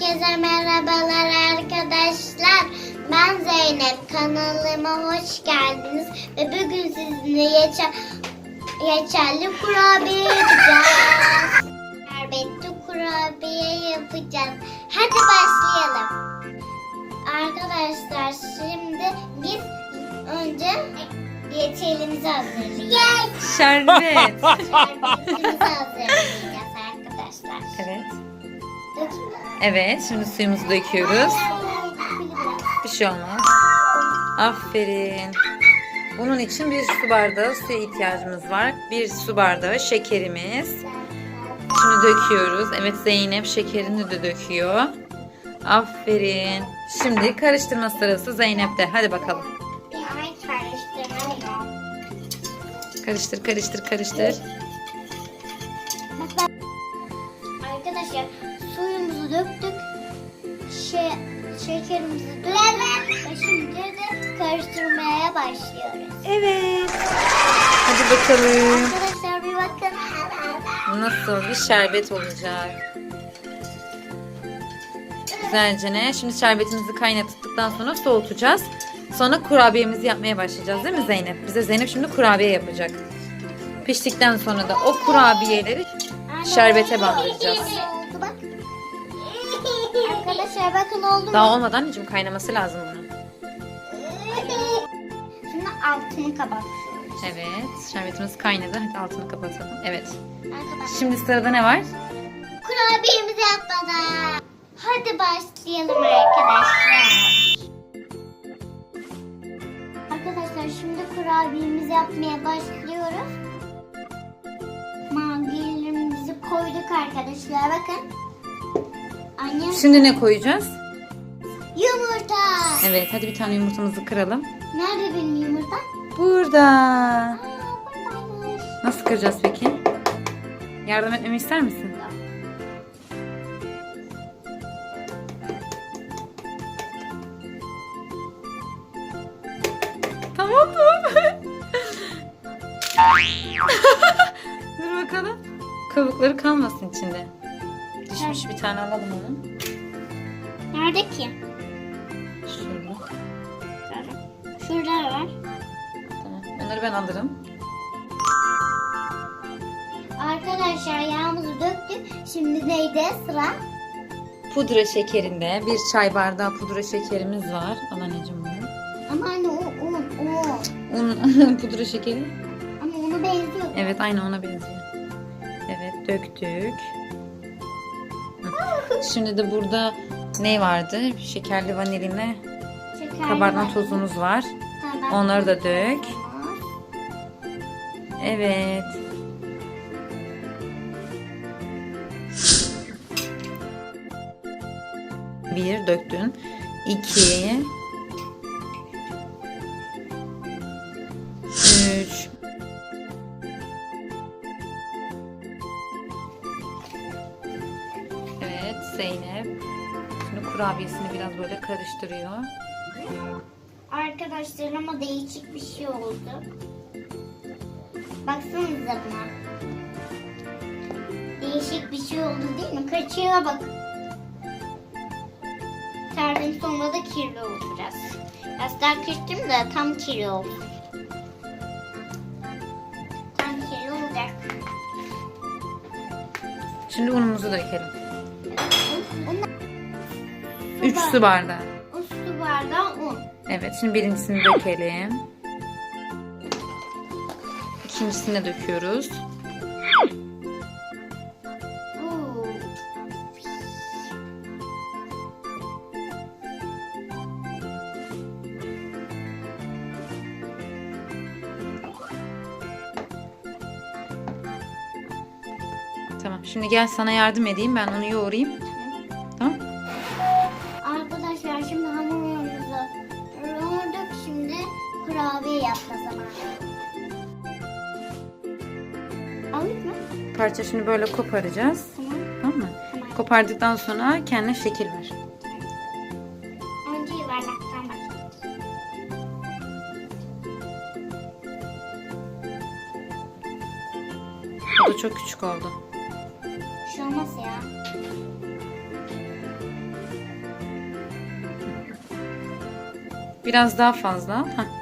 Herkese merhabalar arkadaşlar. Ben Zeynep. Kanalıma hoş geldiniz. Ve bugün sizinle yeçer, yeçerli kurabiye yapacağız. Şerbetli kurabiye yapacağız. Hadi başlayalım. Arkadaşlar şimdi biz önce yeçelimizi hazırlayacağız. Şerbet. Şerbetimizi hazırlayacağız Evet. Şimdi suyumuzu döküyoruz. Bir şey olmaz. Aferin. Bunun için bir su bardağı suya ihtiyacımız var. Bir su bardağı şekerimiz. Şimdi döküyoruz. Evet Zeynep şekerini de döküyor. Aferin. Şimdi karıştırma sırası Zeynep'te. Hadi bakalım. Karıştır, karıştır, karıştır. Şekerimizi döktük. Ve şimdi de karıştırmaya başlıyoruz. Evet. Hadi bakalım. Arkadaşlar bir bakın. Nasıl bir şerbet olacak. Güzelce ne? Şimdi şerbetimizi kaynattıktan sonra soğutacağız. Sonra kurabiyemizi yapmaya başlayacağız değil mi Zeynep? Bize Zeynep şimdi kurabiye yapacak. Piştikten sonra da o kurabiyeleri şerbete bandıracağız. Arkadaşlar bakın oldu mu? Daha olmadan anneciğim kaynaması lazım bunun. Şimdi altını kapatıyoruz. Evet, şerbetimiz kaynadı. Hadi altını kapatalım. Evet. Arkadaşlar. Şimdi sırada ne var? Kurabiyemizi yapmadan. Hadi başlayalım arkadaşlar. Arkadaşlar şimdi kurabiyemizi yapmaya başlıyoruz. Mavilerimizi koyduk arkadaşlar bakın. Annem Şimdi ne koyacağız? yumurta. Evet, hadi bir tane yumurtamızı kıralım. Nerede benim yumurta? Burada. Aa buradaymış. Nasıl kıracağız peki? Yardım etmemi ister misin? Tamam tamam. Dur bakalım. Kabukları kalmasın içinde. Düşmüş bir tane alalım onu. Nerede ki? Şurada. Şurada var. Tamam. Onları ben alırım. Arkadaşlar yağımızı döktük. Şimdi neydi sıra? Pudra şekerinde bir çay bardağı pudra şekerimiz var. Al anneciğim bunu. Ama anne o un, un. Un, pudra şekeri. Ama ona benziyor. Evet aynı ona benziyor. Evet döktük. Şimdi de burada ne vardı? Şekerli vanilina Şekerli kabartma tozumuz var. Onları da dök. Evet. Bir döktün. İki. Kurabiyesini biraz böyle karıştırıyor. Arkadaşlar ama değişik bir şey oldu. Baksanıza buna. Değişik bir şey oldu değil mi? Kaçığa bak. Serdim sonra da kirli oldu biraz. Biraz daha kırdım da tam kirli oldu. Tam kirli olacak. Şimdi unumuzu dökelim. Bunlar 3 su bardağı. o su bardağı un. Evet şimdi birincisini dökelim. İkincisini de döküyoruz. Tamam şimdi gel sana yardım edeyim ben onu yoğurayım. Tamam. yapma. Aldık mı? Parça şimdi böyle koparacağız. Tamam. Tamam mı? Tamam. Kopardıktan sonra kendine şekil ver. Önce yuvarlaktan başlayalım. Bu çok küçük oldu. Şu şey olmaz ya. Biraz daha fazla. Heh.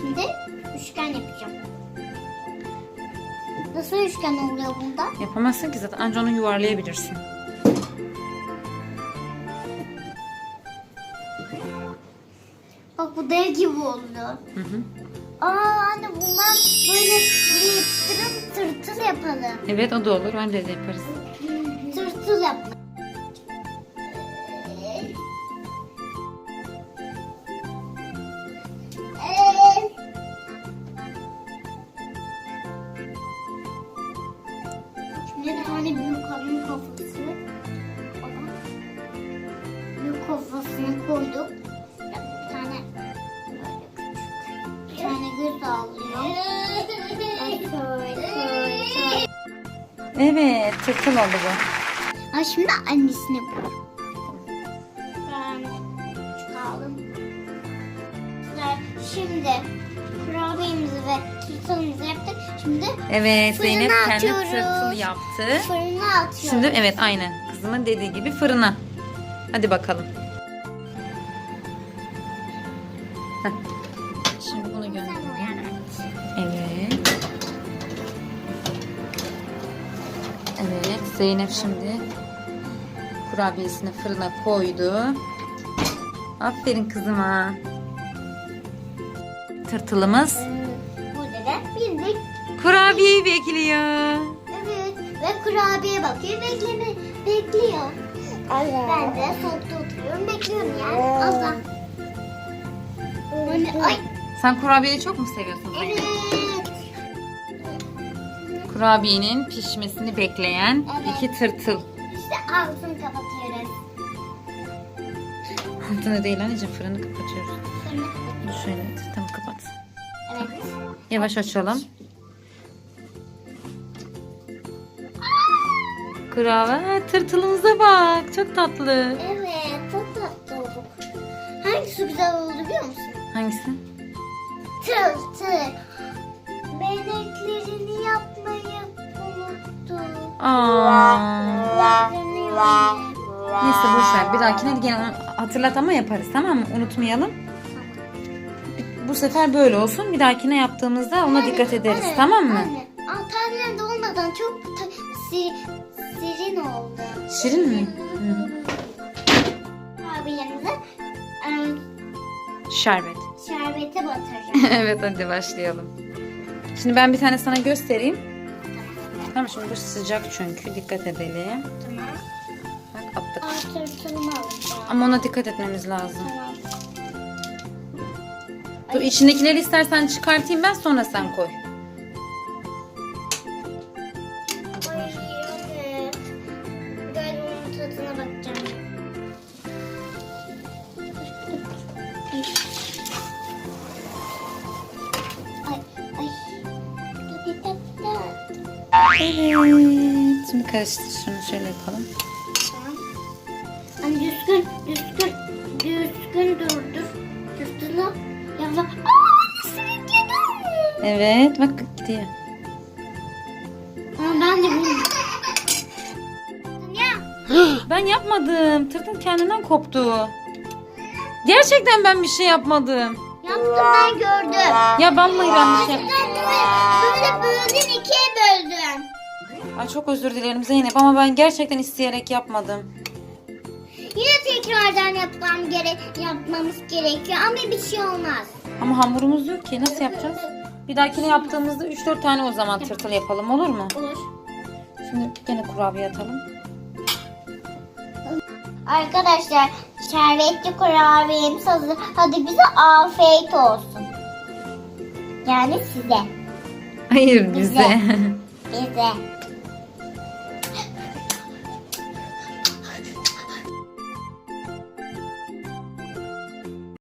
Şimdi üçgen yapacağım. Nasıl üçgen oluyor bunda? Yapamazsın ki zaten anca onu yuvarlayabilirsin. Bak bu dev gibi oldu. Hı hı. Aa anne bundan böyle yapıştırıp tırtıl yapalım. Evet o da olur. Öyle de yaparız. Bir tane büyük kadın kafası. Büyük kafasını koyduk. Bir tane. Bir tane göz şöyle, şöyle, şöyle. Evet tırtıl oldu bu. Ay şimdi annesine. Ben çıkalım. Şimdi kurabiyemizi ve tırtılımızı yaptık. Şimdi Evet Fırına Zeynep kendi atıyoruz. tırtıl yaptı. fırına atıyoruz. Şimdi evet aynen kızımın dediği gibi fırına. Hadi bakalım. Heh. Şimdi bunu gönderelim. Evet. Evet Zeynep şimdi kurabiyesini fırına koydu. Aferin kızıma. Tırtılımız Burada da bildik. kurabiyeyi bekliyor. Evet. Ve kurabiye bakıyor. Bekleme, bekliyor. Ben de soğukta oturuyorum. Bekliyorum yani. Allah. Anne, ay. Sen kurabiyeyi çok mu seviyorsun? Evet. Kurabiyenin pişmesini bekleyen Evet. iki tırtıl. İşte altını kapatıyoruz. Altını değil anneciğim fırını kapatıyoruz. Fırını kapatıyoruz. Şöyle. Yavaş açalım. Kurabiye tırtılımıza bak. Çok tatlı. Evet. Çok tatlı olduk. Hangisi güzel oldu biliyor musun? Hangisi? Tır tır. Beneklerini yapmayı unuttum. Aa. Neyse boş ver. Bir dahakine de gene hatırlat ama yaparız tamam mı? Unutmayalım. Bu sefer böyle olsun. Bir dahakine yaptığımızda ona dikkat ederiz. Anne, tamam mı? Anne. Antalya'da olmadan çok si- sirin oldu. Şirin mi? Hı. Abilerimize e, Şerbet. şerbete batıracağım. evet hadi başlayalım. Şimdi ben bir tane sana göstereyim. Tamam şimdi bu sıcak çünkü dikkat edelim. tamam. Bak attık. Ama ona dikkat etmemiz lazım. Tamam. Dur içindekileri istersen çıkartayım ben sonra sen koy. Evet. Gel onun tadına bakacağım. Ay ay. Evet. Şimdi karıştır şunu şöyle yapalım. Evet bak gidiyor. Ama ben de bunu... Ya. Ben yapmadım. Tırtıl kendinden koptu. Gerçekten ben bir şey yapmadım. Yaptım ben gördüm. Ya ben bir şey Böyle böldün ikiye böldüm. Ay çok özür dilerim Zeynep ama ben gerçekten isteyerek yapmadım. Yine tekrardan yapmam gerek, yapmamız gerekiyor ama bir şey olmaz. Ama hamurumuz yok ki. Nasıl yapacağız? Bir dahakine yaptığımızda 3-4 tane o zaman tırtıl yapalım olur mu? Olur. Şimdi gene kurabiye atalım. Arkadaşlar şerbetli kurabiyemiz hazır. Hadi bize afiyet olsun. Yani size. Hayır bize. Bize.